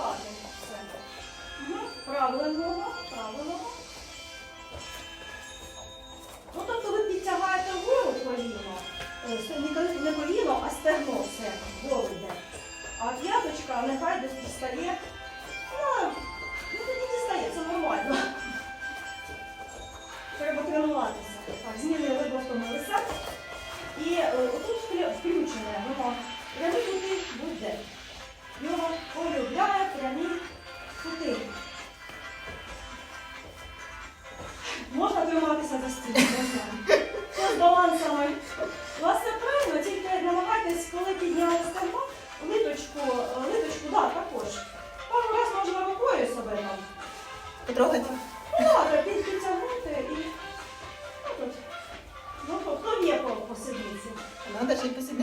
складемо все. Угу. Правильного, правильного. Ну, тобто ви підтягаєте вгору е, коліно, не коліно, а стегно все, вгору йде. А п'яточка нехай десь дістає. Ну, ну тоді дістає, це нормально. Треба тренуватися. Так, Змінили вибухтом лиса. І е, отут включене воно. триматися за стіл. З балансами. Власне, правильно, тільки намагайтесь, коли підняли стамбу, литочку, литочку, да, також. Пару раз можна рукою себе там. Потрогати? Ну, так, під- підтягнути і ну, тут. Ну, хто є по, по. Надо жить по собі.